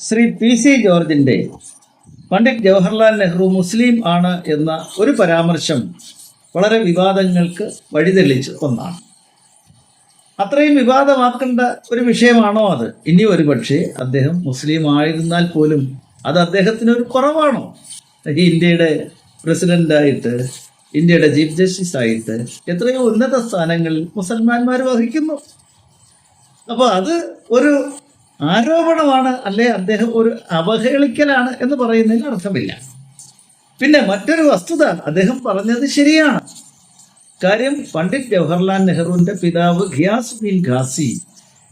Shri P C ജോർജിന്റെ പണ്ഡിറ്റ് ജവഹർലാൽ നെഹ്റു മുസ്ലിം ആണ് എന്ന ഒരു പരാമർശം വളരെ വിവാദങ്ങൾക്ക് വഴിതെളിച്ച് ഒന്നാണ്. അത്രയും വിവാദമാക്കേണ്ട ഒരു വിഷയമാണോ അത്? ഇനി ഒരു പക്ഷേ അദ്ദേഹം മുസ്ലിം ആയിരുന്നാൽ പോലും അത് അദ്ദേഹത്തിന് ഒരു കുറവാണോ? ഇന്ത്യയുടെ പ്രസിഡന്റായിട്ട് ഇന്ത്യയുടെ ചീഫ് ജസ്റ്റിസ് ആയിട്ട് എത്രയോ ഉന്നത സ്ഥാനങ്ങളിൽ മുസൽമാന്മാർ വഹിക്കുന്നു. അപ്പോൾ അത് ഒരു ആരോപണമാണ് അല്ലെ അദ്ദേഹം ഒരു അവഹേളിക്കലാണ് എന്ന് പറയുന്നതിന് അർത്ഥമില്ല. പിന്നെ മറ്റൊരു വസ്തുത അദ്ദേഹം പറഞ്ഞത് ശരിയാണ്. കാര്യം പണ്ഡിറ്റ് ജവഹർലാൽ നെഹ്റുവിന്റെ പിതാവ് ഖിയാസ് ബിൻ ഖാസി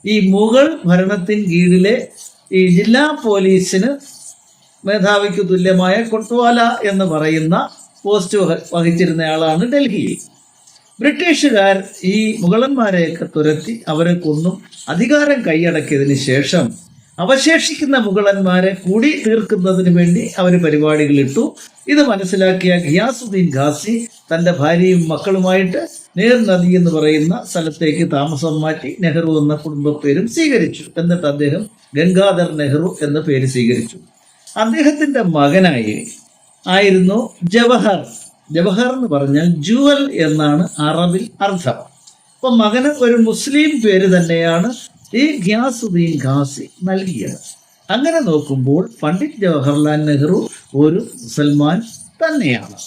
ഈ മുഗൾ ഭരണത്തിൻ കീഴിലെ ഈ ജില്ലാ പോലീസിന് മേധാവിക്ക് തുല്യമായ കൊട്ട്വാല എന്ന് പറയുന്ന പോസ്റ്റ് വഹിച്ചിരുന്നയാളാണ് ഡൽഹിയിൽ. ബ്രിട്ടീഷുകാർ ഈ മുഗളന്മാരെയൊക്കെ തുരത്തി അവരെ കൊന്നും. അധികാരം കൈയടക്കിയതിന് ശേഷം അവശേഷിക്കുന്ന മുഗളന്മാരെ കൂടി തീർക്കുന്നതിന് വേണ്ടി അവർ പരിപാടികളിട്ടു. ഇത് മനസ്സിലാക്കിയ ഖിയാസുദ്ദീൻ ഖാസി തന്റെ ഭാര്യയും മക്കളുമായിട്ട് നേർ നദി എന്ന് പറയുന്ന സ്ഥലത്തേക്ക് താമസം മാറ്റി നെഹ്റു എന്ന കുടുംബപ്പേരും സ്വീകരിച്ചു. എന്നിട്ട് അദ്ദേഹം ഗംഗാധർ നെഹ്റു എന്ന പേര് സ്വീകരിച്ചു. അദ്ദേഹത്തിന്റെ മകനായി ആയിരുന്നു ജവഹർ. ജവഹർ എന്ന് പറഞ്ഞാൽ ജുവൽ എന്നാണ് അറബിൽ അർത്ഥം. അപ്പൊ മകന് ഒരു മുസ്ലിം പേര് തന്നെയാണ് ഈ ഗ്യാസുദ്ദീൻ ഖാസി നൽകിയത്. അങ്ങനെ നോക്കുമ്പോൾ പണ്ഡിറ്റ് ജവഹർലാൽ നെഹ്റു ഒരു മുസൽമാൻ തന്നെയാണ്.